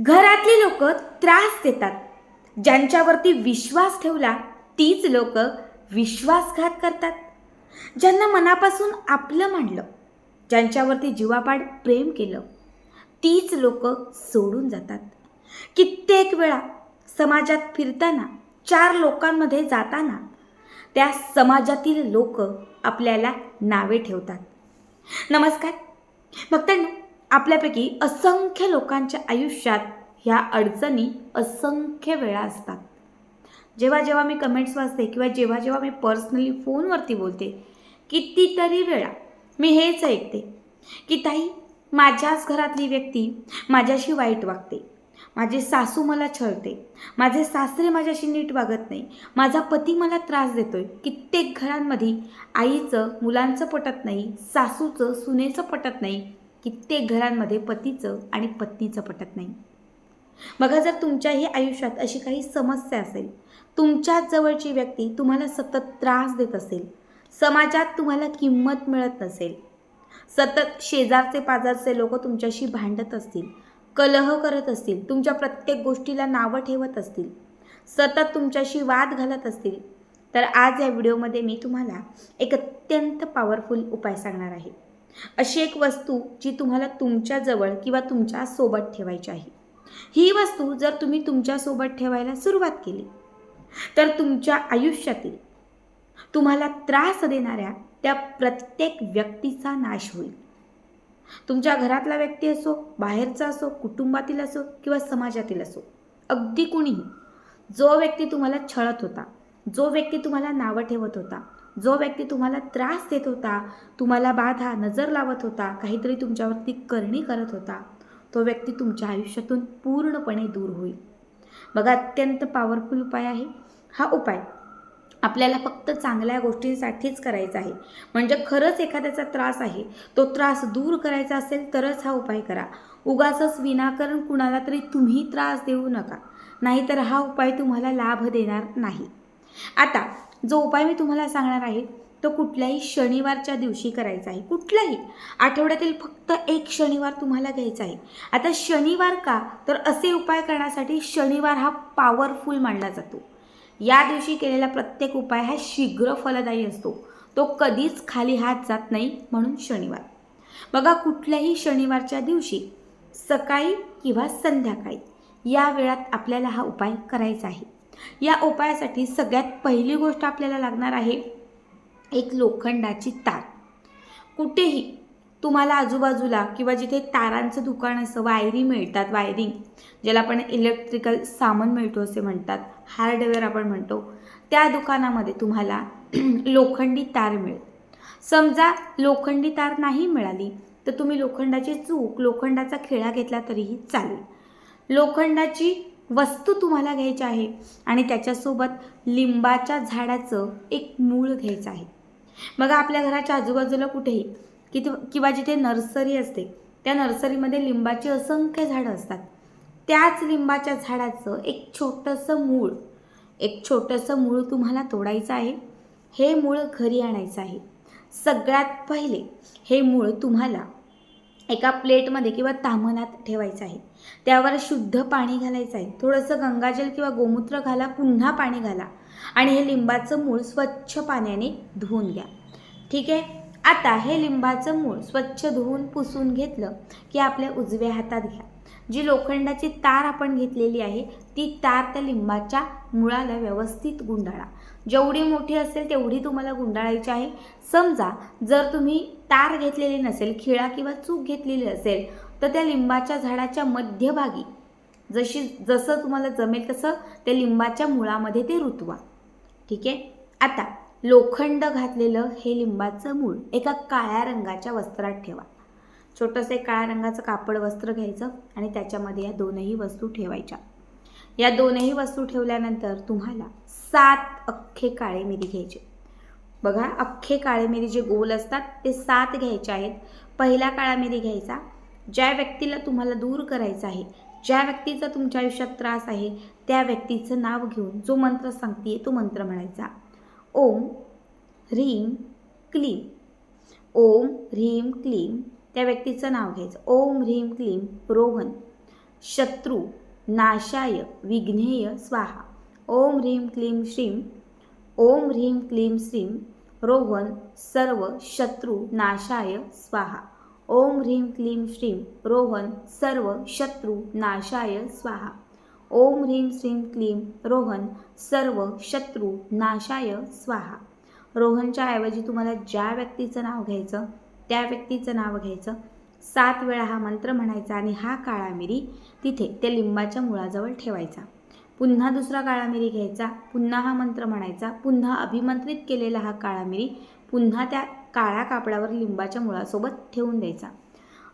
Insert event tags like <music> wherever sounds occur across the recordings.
घरातली लोक त्रास देतात. ज्यांच्यावरती विश्वास ठेवला तीच लोक विश्वासघात करतात. ज्यांना मनापासून आपलं मानलं ज्यांच्यावरती जीवापाड प्रेम केलं तीच लोक सोडून जातात. कित्येक वेळा समाजात फिरताना चार लोकांमध्ये जाताना त्या समाजातील लोक आपल्याला नावे ठेवतात. नमस्कार. भक्तांनो आपल्यापैकी असंख्य लोकांच्या आयुष्यात ह्या अडचणी असंख्य वेळा असतात. जेव्हा जेव्हा मी कमेंट्स वाचते किंवा जेव्हा जेव्हा मी पर्सनली फोनवरती बोलते कितीतरी वेळा मी हेच ऐकते की ताई माझ्याच घरातली व्यक्ती माझ्याशी वाईट वागते. माझे सासू मला छळते. माझे सासरे माझ्याशी नीट वागत नाही. माझा पती मला त्रास देतोय. कित्येक घरांमध्ये आईचं मुलांचं पटत नाही सासूचं सुनेचं पटत नाही कित्येक घरांमध्ये पतीचं आणि पत्नीचं पटत नाही. बघा जर तुमच्याही आयुष्यात अशी काही समस्या असेल तुमच्याच जवळची व्यक्ती तुम्हाला सतत त्रास देत असेल समाजात तुम्हाला किंमत मिळत नसेल सतत शेजारचे पाजारचे लोक तुमच्याशी भांडत असतील कलह करत असतील तुमच्या प्रत्येक गोष्टीला नावं ठेवत असतील सतत तुमच्याशी वाद घालत असतील तर आज या व्हिडिओमध्ये मी तुम्हाला एक अत्यंत पॉवरफुल उपाय सांगणार आहे. अशी एक वस्तू जी तुम्हाला तुमच्याजवळ किंवा तुमच्यासोबत ठेवायची आहे. ही वस्तू जर तुम्ही तुमच्यासोबत ठेवायला सुरुवात केली तर तुमच्या आयुष्यातील तुम्हाला त्रास देणाऱ्या त्या प्रत्येक व्यक्तीचा नाश होईल. तुमच्या घरातला व्यक्ती असो बाहेरचा असो कुटुंबातील असो किंवा समाजातील असो अगदी कुणीही जो व्यक्ती तुम्हाला छळत होता जो व्यक्ती तुम्हाला नावं ठेवत होता जो व्यक्ती तुम्हाला त्रास देत होता तुम्हाला बाधा नजर लावत होता काहीतरी तुमच्यावरती करणी करत होता तो व्यक्ती तुमच्या आयुष्यातून पूर्णपणे दूर होईल. बघा अत्यंत पॉवरफुल उपाय आहे. हा उपाय आपल्याला फक्त चांगल्या गोष्टींसाठीच करायचा आहे. म्हणजे खरंच एखाद्याचा त्रास आहे तो त्रास दूर करायचा असेल तरच हा उपाय करा. उगाचच विनाकारण कुणाला तरी तुम्ही त्रास देऊ नका. नाहीतर हा उपाय तुम्हाला लाभ देणार नाही. आता जो उपाय मी तुम्हाला सांगणार आहे तो कुठल्याही शनिवारच्या दिवशी करायचा आहे. कुठलाही. आठवड्यातील फक्त एक शनिवार तुम्हाला घ्यायचा आहे. आता शनिवार का? तर असे उपाय करण्यासाठी शनिवार हा पॉवरफुल मानला जातो. या दिवशी केलेला प्रत्येक उपाय हा शीघ्र फलदायी असतो. तो कधीच खाली हात जात नाही म्हणून शनिवार. बघा कुठल्याही शनिवारच्या दिवशी सकाळी किंवा संध्याकाळी या वेळात आपल्याला हा उपाय करायचा आहे. या उपायासाठी सगळ्यात पहिली गोष्ट आपल्याला लागणार आहे एक लोखंडाची तार. कुठेही तुम्हाला आजूबाजूला किंवा जिथे तारांचं दुकान असं वायरी मिळतात वायरिंग ज्याला आपण इलेक्ट्रिकल सामान मिळतो असे म्हणतात हार्डवेअर आपण म्हणतो त्या दुकानामध्ये तुम्हाला <clears throat> लोखंडी तार मिळेल. समजा लोखंडी तार नाही मिळाली तर तुम्ही लोखंडाची चूक लोखंडाचा खेळा घेतला तरीही चालेल. लोखंडाची वस्तू तुम्हाला घ्यायची आहे आणि त्याच्यासोबत लिंबाच्या झाडाचं एक मूळ घ्यायचं आहे. बघा आपल्या घराच्या आजूबाजूला कुठेही किती किंवा जिथे नर्सरी असते त्या नर्सरीमध्ये लिंबाची असंख्य झाडं असतात. त्याच लिंबाच्या झाडाचं एक छोटंसं मूळ एक छोटंसं मूळ तुम्हाला तोडायचं आहे. हे मूळ घरी आणायचं आहे. सगळ्यात पहिले हे मूळ तुम्हाला एका प्लेटमध्ये किंवा तामणात ठेवायचं आहे. त्यावर शुद्ध पाणी घालायचं आहे. थोडंसं गंगाजल किंवा गोमूत्र घाला पुन्हा पाणी घाला आणि हे लिंबाचं मूळ स्वच्छ पाण्याने धुवून घ्या. ठीक आहे? आता हे लिंबाचं मूळ स्वच्छ धुवून पुसून घेतलं की आपल्या उजव्या हातात घ्या. जी लोखंडाची तार आपण घेतलेली आहे ती तार त्या लिंबाच्या मुळाला व्यवस्थित गुंडाळा. जेवढी मोठी असेल तेवढी तुम्हाला गुंडाळायची आहे. समजा जर तुम्ही तार घेतलेली नसेल खिळा किंवा चूक घेतलेली असेल तर त्या लिंबाच्या झाडाच्या मध्यभागी जशी जसं तुम्हाला जमेल तसं त्या लिंबाच्या मुळामध्ये ते रुतवा. ठीक आहे? आता लोखंड घातलेलं हे लिंबाचं मूळ एका काळ्या रंगाच्या वस्त्रात ठेवा. छोटंसं एक काळ्या रंगाचं कापड वस्त्र घ्यायचं आणि त्याच्यामध्ये या दोनही वस्तू ठेवायच्या. या दोनही वस्तू ठेवल्यानंतर तुम्हाला सात अख्खे काळे मिरी घ्यायचे. बघा अख्खे काळे मिरी जे गोल असतात ते सात घ्यायचे आहेत. पहिला काळा मिरी घ्यायचा ज्या व्यक्तीला तुम्हाला दूर करायचं आहे ज्या व्यक्तीचा तुमच्या आयुष्यात त्रास आहे त्या व्यक्तीचं नाव घेऊन जो मंत्र सांगते तो मंत्र म्हणायचा. ओम ह्रीम क्लीम ओम ह्रीम क्लीम त्या व्यक्तीचं नाव घ्यायचं. ओम ह्रीम क्लीम रोहन. शत्रू. नाशाय विघ्नेय स्वाहा। ओम ह्रीं क्लीं श्रीं ओम ह्रीं क्लीं श्रीं रोहन सर्व शत्रू नाशाय स्वाहा। ओम ह्रीं क्लीं श्रीं रोहन सर्व शत्रू नाशाय स्वाहा। ओम ह्रीं श्रीं क्लीं रोहन सर्व शत्रु नाशाय स्वाहा। रोहनच्या ऐवजी तुम्हाला ज्या व्यक्तीचं नाव घ्यायचं त्या व्यक्तीचं नाव घ्यायचं सात वेळा हा मंत्र म्हणायचा आणि हा काळा मिरी तिथे त्या लिंबाच्या मुळाजवळ ठेवायचा. पुन्हा दुसरा काळा मिरी घ्यायचा पुन्हा हा मंत्र म्हणायचा पुन्हा अभिमंत्रित केलेला हा काळा मिरी पुन्हा त्या काळ्या कापडावर लिंबाच्या मुळासोबत ठेवून द्यायचा.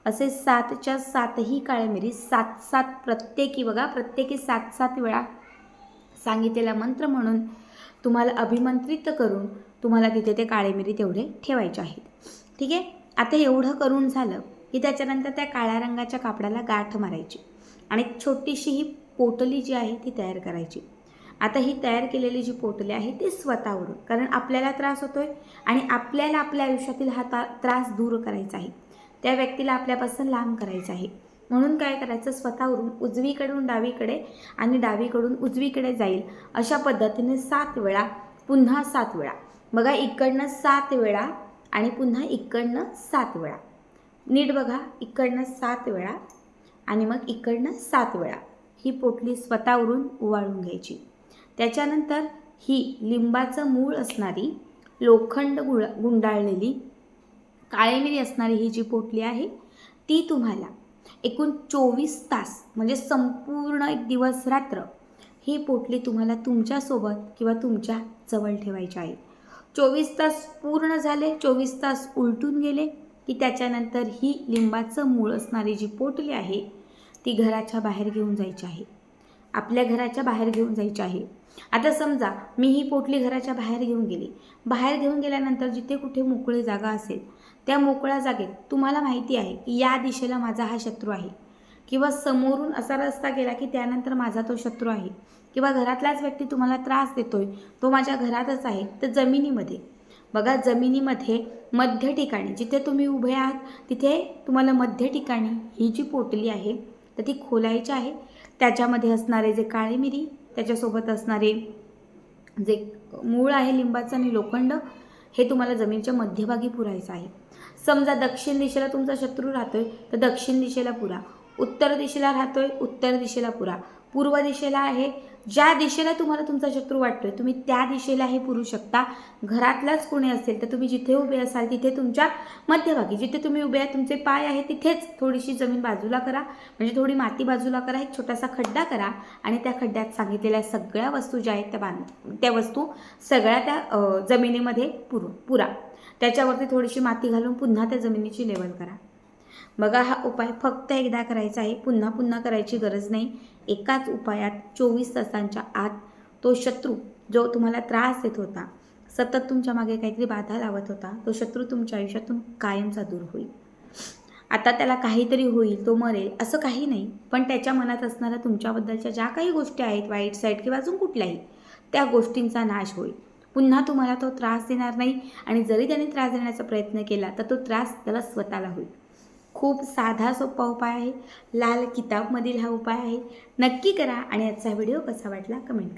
असे सातच्या सातही काळ्या मिरी सात सात प्रत्येकी बघा प्रत्येकी सात सात वेळा सांगितलेला मंत्र म्हणून तुम्हाला अभिमंत्रित करून तुम्हाला तिथे ते काळे मिरी तेवढे ठेवायचे आहेत. ठीक आहे? आता एवढं करून झालं. की त्याच्यानंतर त्या काळ्या रंगाच्या कापडाला गाठ मारायची. आणि छोटीशी ही पोटली जी आहे ती तयार करायची. आता ही तयार केलेली जी पोटली आहे ती स्वतःवरून. कारण आपल्याला त्रास होतो आहे आणि आपल्याला आपल्या आयुष्यातील हा ता त्रास दूर करायचा आहे. त्या व्यक्तीला आपल्यापासून लांब करायचं आहे. म्हणून काय करायचं? स्वतःवरून उजवीकडून डावीकडे आणि डावीकडून उजवीकडे जाईल अशा पद्धतीने सात वेळा पुन्हा सात वेळा. बघा इकडनं सात वेळा आणि पुन्हा इकडनं सात वेळा. नीट बघा इकडनं सात वेळा आणि मग इकडनं सात वेळा. ही पोटली स्वतःवरून उवाळून घ्यायची. त्याच्यानंतर ही लिंबाचं मूळ असणारी लोखंड गुळ गुंडाळलेली काळेमिरी असणारी ही जी पोटली आहे ती तुम्हाला एकूण चोवीस तास म्हणजे संपूर्ण एक दिवस रात्र ही पोटली तुम्हाला तुमच्यासोबत किंवा तुमच्या जवळ ठेवायची आहे. चोवीस तास पूर्ण झाले चोवीस तास उलटून गेले की त्याच्यानंतर ही लिंबाचं मूळ असणारी जी पोटली आहे ती घराच्या बाहेर घेऊन जायची आहे. आपल्या घराच्या बाहेर घेऊन जायची आहे. आता समजा मी ही पोटली घराच्या बाहेर घेऊन गेली. बाहेर घेऊन गेल्यानंतर जिथे कुठे मोकळी जागा असेल त्या मोकळ्या जागेत तुम्हाला माहिती आहे की या दिशेला माझा हा शत्रू आहे. किंवा समोरून असा रस्ता गेला की त्यानंतर माझा तो शत्रू आहे. किंवा घरातलाच व्यक्ती तुम्हाला त्रास देतोय तो माझ्या घरातच आहे तर जमिनीमध्ये. बघा जमिनीमध्ये मध्य ठिकाणी जिथे तुम्ही उभे आहात तिथे तुम्हाला मध्य ठिकाणी ही जी पोटली आहे तर ती खोलायची आहे. त्याच्यामध्ये असणारे जे काळी मिरी त्याच्यासोबत असणारे जे मूळ आहे लिंबाचं आणि लोखंड हे तुम्हाला जमिनीच्या मध्यभागी पुरायचं आहे. समजा दक्षिण दिशेला तुमचा शत्रू राहतोय तर दक्षिण दिशेला पुरा. उत्तर दिशेला राहतोय उत्तर दिशेला पुरा. पूर्व दिशेला आहे. ज्या दिशेला तुम्हाला तुमचा शत्रू वाटतोय तुम्ही त्या दिशेलाही पुरू शकता. घरातलाच कोणी असेल तर तुम्ही जिथे उभे असाल तिथे तुमच्या मध्यभागी. जिथे तुम्ही उभे आहे तुमचे पाय आहे तिथेच थोडीशी जमीन बाजूला करा. म्हणजे थोडी माती बाजूला करा एक छोटासा खड्डा करा आणि त्या खड्ड्यात सांगितलेल्या सगळ्या वस्तू ज्या आहेत त्या बांध त्या वस्तू सगळ्या त्या जमिनीमध्ये पुरू पुरा. त्याच्यावरती थोडीशी माती घालून पुन्हा त्या जमिनीची लेवल करा. बघा हा उपाय फक्त एकदा करायचा आहे पुन्हा पुन्हा करायची गरज नाही. एकाच उपायात चोवीस तासांच्या आत तो शत्रू जो तुम्हाला त्रास देत होता सतत तुमच्या मागे काहीतरी बाधा लावत होता तो शत्रू तुमच्या आयुष्यातून कायमचा दूर होईल. आता त्याला काहीतरी होईल तो मरेल असं काही नाही. पण त्याच्या मनात असणाऱ्या तुमच्याबद्दलच्या ज्या काही गोष्टी आहेत वाईट साईड किंवा अजून कुठल्याही त्या गोष्टींचा नाश होईल. पुन्हा तुम्हाला तो त्रास देणार नाही आणि जरी त्याने त्रास देण्याचा प्रयत्न केला तर तो त्रास त्याला स्वतःला होईल. खूप साधा सोपा उपाय आहे. लाल किताबमधील हा उपाय आहे. नक्की करा आणि आजचा व्हिडिओ कसा वाटला कमेंट करा.